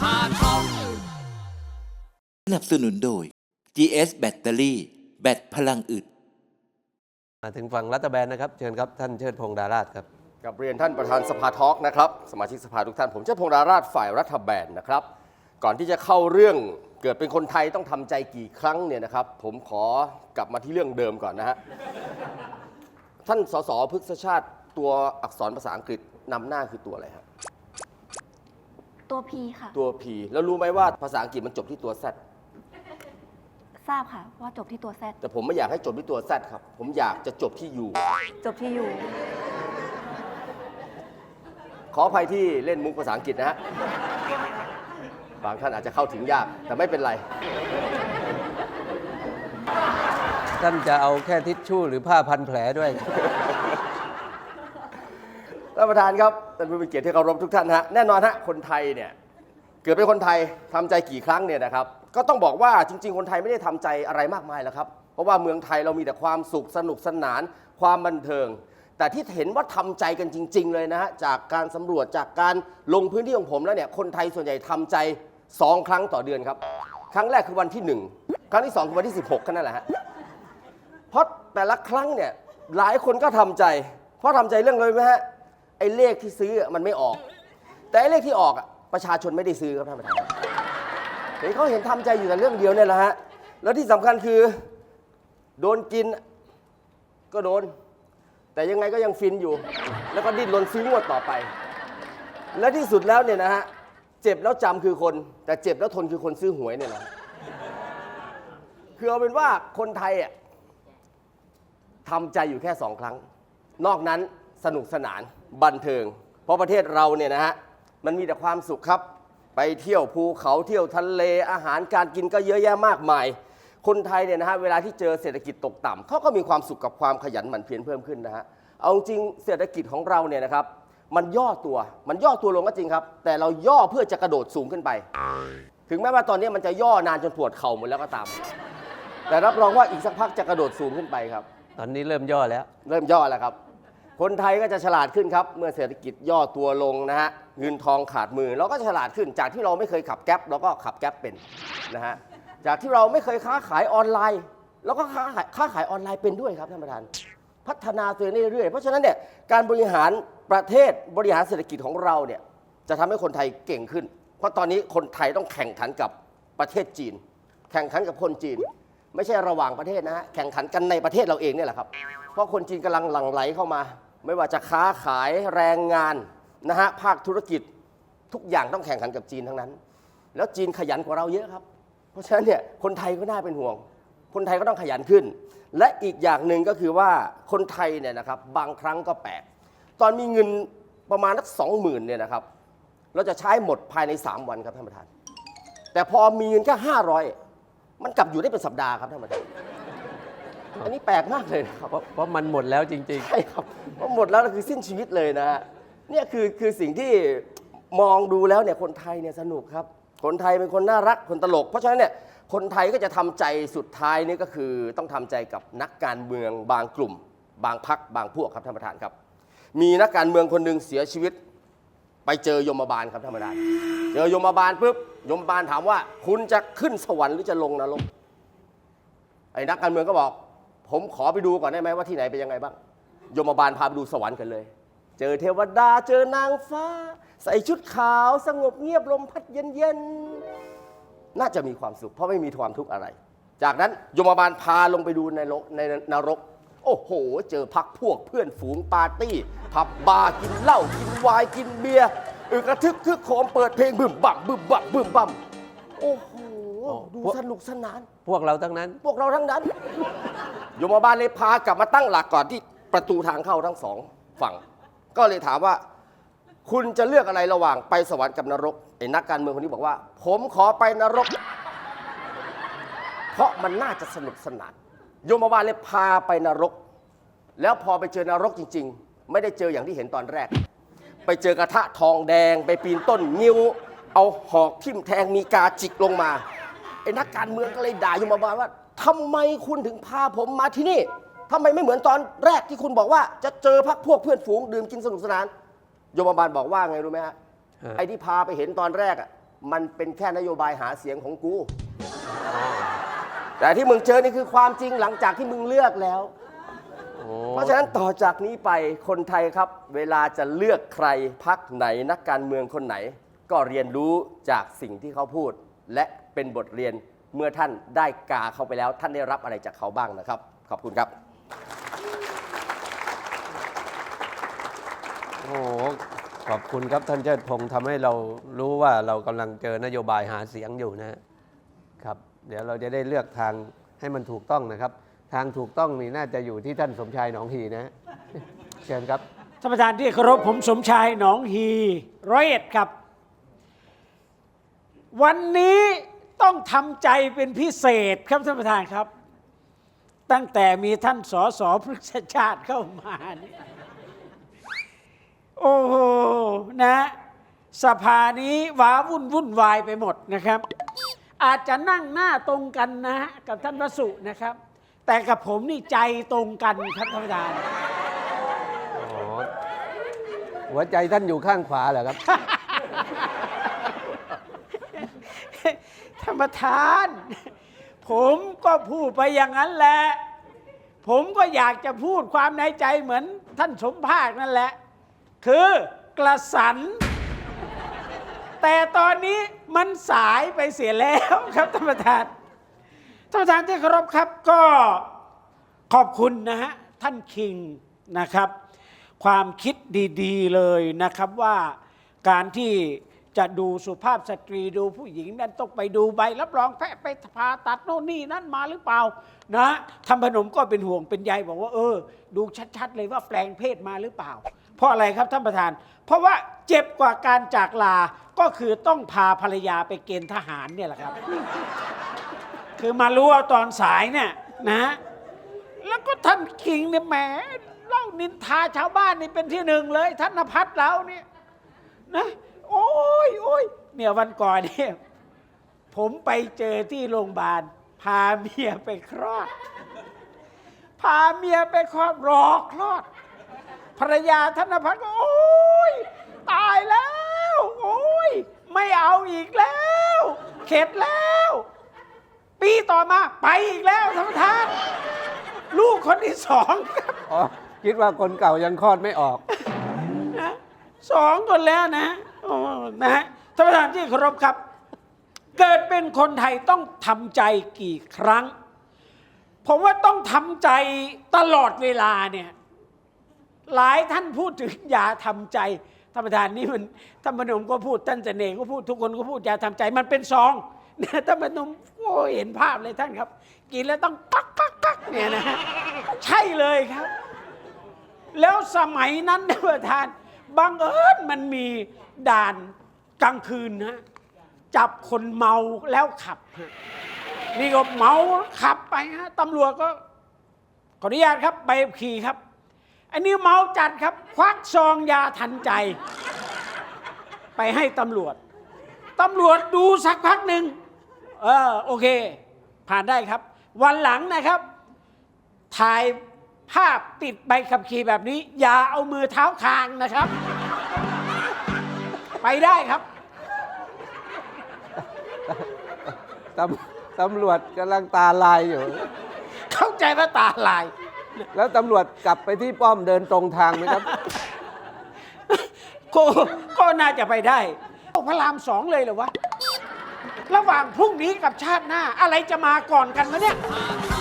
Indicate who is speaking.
Speaker 1: ภาท้อง
Speaker 2: สนับสนุนโดย GS แบตเตอรี่แบตพลังอึด
Speaker 3: มาถึงฝั่งรัฐบาลนะครับ เชิญครับ ท่านเชิดพงษ์ดาราชครับ
Speaker 4: กับเรียนท่านประธานสภาทอล์กนะครับ สมาชิกสภาทุกท่าน ผมเจ้าพงษ์ดาราชฝ่ายรัฐบาลนะครับ ก่อนที่จะเข้าเรื่องเกิดเป็นคนไทยต้องทำใจกี่ครั้งเนี่ยนะครับ ผมขอกลับมาที่เรื่องเดิมก่อนนะฮะ ท่านสสพฤกษชาติตัวอักษรภาษาอังกฤษนำหน้าคือตัวอะไรครับ
Speaker 5: ตัว P ค่ะ
Speaker 4: ตัว P แล้วรู้ไหมว่าภาษาอังกฤษมันจบที่ตัว Z
Speaker 5: ทราบค่ะ ว่าจบที่ตัว Z
Speaker 4: แต่ผมไม่อยากให้จบที่ตัว Z ครับ ผมอยากจะจบที่ U
Speaker 5: จบที่ U
Speaker 4: ขออภัยที่เล่นมุกภาษาอังกฤษนะฮะ บางท่านอาจจะเข้าถึงยาก แต่ไม่เป็นไร
Speaker 3: ท่านจะเอาแค่ทิชชู่หรือผ้าพันแผลด้วย
Speaker 4: ท่านประธานครับท่านผู้มีเกียรติที่เคารพทุกท่านฮะแน่นอนฮะคนไทยเนี่ยเกิดเป็นคนไทยทำใจกี่ครั้งเนี่ยนะครับก็ต้องบอกว่าจริง ๆ คนไทยไม่ได้ทำใจอะไรมากมายแล้วครับเพราะว่าเมืองไทยเรามีแต่ความสุขสนุกสนาน ความบันเทิง แต่ที่เห็นว่าทำใจกันจริง ๆ เลยนะฮะจากการสำรวจจากการลงพื้นที่ของผมแล้วเนี่ยคนไทยส่วนใหญ่ทำใจสองครั้งต่อเดือนครับครั้งแรกคือวันที่หนึ่งครั้งที่สองคือวันที่ 16แค่นั้นแหละฮะเพราะแต่ละครั้งเนี่ยหลายคนก็ทำใจ เพราะทำใจเรื่องเลยไหมฮะ ไอ้เลขที่ซื้ออะมันไม่ออก แต่ไอ้เลขที่ออกอะประชาชนไม่ได้ซื้อครับท่านประธานเห็นเขาเห็นทำใจอยู่แต่เรื่องเดียวเนี่ยแหละฮะแล้วที่สำคัญคือ โดนกินก็โดน แต่ยังไงก็ยังฟินอยู่ แล้วก็ดิ้นรนซื้องวดต่อไป และที่สุดแล้วเนี่ยนะฮะเจ็บแล้วจำคือคน แต่เจ็บแล้วทนคือคนซื้อหวยเนี่ยนะคือเอาเป็นว่าคนไทยอะทำใจอยู่แค่สองครั้ง นอกนั้น สนุกสนานบันเทิง เพราะประเทศเราเนี่ยนะฮะมันมีแต่ความสุขครับ ไปเที่ยวภูเขาเที่ยวทะเลอาหารการกินก็เยอะแยะมากมาย คนไทยเนี่ยนะฮะเวลาที่เจอเศรษฐกิจตกต่ำเขาก็มีความสุขกับความขยันหมั่นเพียรเพิ่มขึ้นนะฮะเอาจริงเศรษฐกิจของเราเนี่ยนะครับมันย่อตัวมันย่อตัวลงก็จริงครับ แต่เราย่อเพื่อจะกระโดดสูงขึ้นไป ถึงแม้ว่าตอนนี้มันจะย่อนานจนปวดเข่าหมดแล้วก็ตาม แต่รับรองว่าอีกสักพักจะกระโดดสูงขึ้นไปครับ
Speaker 3: ตอนนี้เริ่มย่อแล้ว
Speaker 4: เริ่มย่อแล้วครับ คนไทยก็จะฉลาดขึ้นครับ เมื่อเศรษฐกิจย่อตัวลงนะฮะเงินทองขาดมือเราก็ฉลาดขึ้น จากที่เราไม่เคยขับแก๊ปเราก็ขับแก๊ปเป็นนะฮะจากที่เราไม่เคยค้าขายออนไลน์เราก็ค้าขายค้าขายออนไลน์เป็นด้วยครับท่านประธาน พัฒนาตัวเองได้เรื่อยๆเพราะฉะนั้นเนี่ยการบริหารประเทศบริหารเศรษฐกิจของเราเนี่ยจะทำให้คนไทยเก่งขึ้น เพราะตอนนี้คนไทยต้องแข่งขันกับประเทศจีน แข่งขันกับคนจีน ไม่ใช่ระหว่างประเทศนะฮะแข่งขันกันในประเทศเราเองเนี่ยแหละครับเพราะคนจีนกำลังหลั่งไหลเข้ามา ไม่ว่าจะค้าขายแรงงานนะฮะภาคธุรกิจทุกอย่างต้องแข่งขันกับจีนทั้งนั้น แล้วจีนขยันกว่าเราเยอะครับ เพราะฉะนั้นเนี่ยคนไทยก็น่าเป็นห่วง คนไทยก็ต้องขยันขึ้น และอีกอย่างหนึ่งก็คือว่าคนไทยเนี่ยนะครับบางครั้งก็แปลกตอนมีเงินประมาณสักสองหมื่นเนี่ยนะครับเราจะใช้หมดภายใน 3 วันครับท่านประธาน แต่พอมีเงินแค่ห้าร้อยมันกลับอยู่ได้เป็นสัปดาห์ครับท่านประธาน อันนี้แปลกมากเลยนะครับ
Speaker 3: เพราะเพราะมันหมดแล้วจริง
Speaker 4: ใช่ครับเพราะหมดแล้วคือสิ้นชีวิตเลยนะฮะเนี่ยคือคือสิ่งที่มองดูแล้วเนี่ยคนไทยเนี่ยสนุกครับ คนไทยเป็นคนน่ารักคนตลก เพราะฉะนั้นเนี่ยคนไทยก็จะทำใจสุดท้ายนี่ก็คือต้องทำใจกับนักการเมืองบางกลุ่ม บางพักบางพวกครับท่านประธานครับ มีนักการเมืองคนหนึ่งเสียชีวิต ไปเจอยมบาลครับท่านประธานเจอยมบาลปุ๊บยมบาลถามว่า คุณจะขึ้นสวรรค์หรือจะลงนรกไอ้นักการเมืองก็บอก ผมขอไปดูก่อนได้ไหมว่าที่ไหนเป็นยังไงบ้าง ยมบาลพาไปดูสวรรค์กันเลย เจอเทวดาเจอนางฟ้า ใส่ชุดขาว สงบเงียบลมพัดเย็นๆ น่าจะมีความสุข เพราะไม่มีความทุกข์อะไร จากนั้นยมบาลพาลงไปดูในโลกในนรก โอ้โห เจอพักพวกเพื่อนฝูงปาร์ตี้ ผับบาร์กินเหล้ากินวน์กินเบียร์ออกระทึกคึกโคมเปิดเพลงบึมบั่มบึมบั่มบึมบั่มโอ้โห ดูสนุกสนาน
Speaker 3: ๆพวกเราทั้งนั้น
Speaker 4: พวกเราทั้งนั้นโยมบาลเลยพากลับมาตั้งหลักก่อนที่ประตูทางเข้าทั้งสองฝั่ง ก็เลยถามว่า คุณจะเลือกอะไรระหว่างไปสวรรค์กับนรกไอ้นักการเมืองคนนี้บอกว่า ผมขอไปนรก เพราะมันน่าจะสนุกสนานโยมบาลเลยพาไปนรก แล้วพอไปเจอนรกจริง ๆ ไม่ได้เจออย่างที่เห็นตอนแรก ไปเจอกระทะทองแดง ไปปีนต้นงิ้ว เอาหอกทิ่มแทงมีกาจิกลงมา ไอ้นักการเมืองก็เลยด่ายมบาลว่าทำไมคุณถึงพาผมมาที่นี่ทำไมไม่เหมือนตอนแรกที่คุณบอกว่า จะเจอพักพวกเพื่อนฝูงดื่มกินสนุกสนาน โยมบาลบอกว่าไงรู้ไหมฮะ
Speaker 3: ฮะ
Speaker 4: ไอ้ที่พาไปเห็นตอนแรกอะมันเป็นแค่นโยบายหาเสียงของกู แต่ที่มึงเจอนี่คือความจริงหลังจากที่มึงเลือกแล้ว
Speaker 3: โอ้
Speaker 4: เพราะฉะนั้นต่อจากนี้ไปคนไทยครับ เวลาจะเลือกใครพักไหนนักการเมืองคนไหน ก็เรียนรู้จากสิ่งที่เขาพูด และเป็นบทเรียนเมื่อท่านได้กาเข้าไปแล้ว ท่านได้รับอะไรจากเขาบ้างนะครับ ขอบคุณครับ
Speaker 3: โอ้โหขอบคุณครับท่านเชิดพงศ์ทำให้เรารู้ว่าเรากำลังเจอนโยบายหาเสียงอยู่นะครับ เดี๋ยวเราจะได้เลือกทางให้มันถูกต้องนะครับ ทางถูกต้องนี่น่าจะอยู่ที่ท่านสมชายหนองฮีนะเชิญครับ
Speaker 1: ท่านประธานที่เคารพผมสมชายหนองฮีร้อยเอ็ดครับ วันนี้ต้องทำใจเป็นพิเศษครับท่านประธานครับ ตั้งแต่มีท่านสสพฤกษชาติเข้ามานี่โอ้โหนะ สภานี้ว้าวุ่นวุ่นวายไปหมดนะครับ อาจจะนั่งหน้าตรงกันนะกับท่านวสุนะครับ แต่กับผมนี่ใจตรงกันครับท่านประธาน
Speaker 3: หัวใจท่านอยู่ข้างขวาเหรอครับ
Speaker 1: ท่านประธาน ผมก็พูดไปอย่างนั้นแหละ ผมก็อยากจะพูดความในใจเหมือนท่านสมภาคนั่นแหละ คือกระสัน แต่ตอนนี้มันสายไปเสียแล้วครับท่านประธานท่านประธานที่เคารพครับก็ขอบคุณนะฮะท่านคิงนะครับ ความคิดดี ๆ เลยนะครับว่าการที่ จะดูสุภาพสตรีดูผู้หญิงนั้นต้องไปดูใบรับรองแพทย์ไปผ่าตัดโน่นนี่นั่นมาหรือเปล่านะทำพนมก็เป็นห่วงเป็นใยบอกว่า เออ ดูชัดๆ เลยว่าแปลงเพศมาหรือเปล่า เพราะอะไรครับท่านประธาน เพราะว่าเจ็บกว่าการจากลาก็คือต้องพาภรรยาไปเกณฑ์ทหารเนี่ยแหละครับ คือมารู้เอาตอนสายเนี่ยนะ แล้วก็ท่านคิงเนี่ยแหมเล่านินทาชาวบ้านนี่เป็นที่หนึ่งเลยท่านนภัสเราเนี่ยนะ โอ้ยโอ้ยเนี่ยวันก่อนเนี่ยผมไปเจอที่โรงพยาบาล พาเมียไปคลอด พาเมียไปคลอดรอคลอด ภรรยาธนพัฒน์ก็โอ้ยตายแล้ว โอ้ยไม่เอาอีกแล้ว เข็ดแล้ว ปีต่อมาไปอีกแล้วท่านประธานลูกคนที่สองครับ
Speaker 3: อ๋อ คิดว่าคนเก่ายังคลอดไม่ออก
Speaker 1: สองคนแล้วนะโอ้นะฮะท่านประธานที่เคารพครับ เกิดเป็นคนไทยต้องทำใจกี่ครั้ง ผมว่าต้องทำใจตลอดเวลาเนี่ยหลายท่านพูดถึงอย่าทำใจท่านประธานนี่มันท่านพนมก็พูดท่านเสน่ห์ก็พูดทุกคนก็พูดอย่าทำใจมันเป็นซองนี่ยท่านพนมโอ้เห็นภาพเลยท่านครับ กินแล้วต้องปักปักปักเนี่ยนะใช่เลยครับ แล้วสมัยนั้นท่านประธาน บังเอิญมันมีด่านกลางคืนฮะจับคนเมาแล้วขับฮะนี่ก็เมาขับไปฮะตำรวจก็ขออนุญาตครับใบขับขี่ครับ อันนี้เมาจัดครับ ควักซองยาทันใจ ไปให้ตำรวจตำรวจดูสักพักหนึ่งเออโอเค ผ่านได้ครับ วันหลังนะครับ ถ่าย ภาพติดใบขับขี่แบบนี้ อย่าเอามือเท้าคางนะครับ ไปได้ครับ
Speaker 3: ตำตำรวจกำลังตาลายอยู่
Speaker 1: เข้าใจว่าตาลาย
Speaker 3: แล้วตำรวจกลับไปที่ป้อมเดินตรงทางไหมครับ
Speaker 1: ก็ก็น่าจะไปได้พระรามสองเลยเหรอวะ ระหว่างพรุ่งนี้กับชาติหน้า อะไรจะมาก่อนกันวะเนี่ย
Speaker 6: ทาง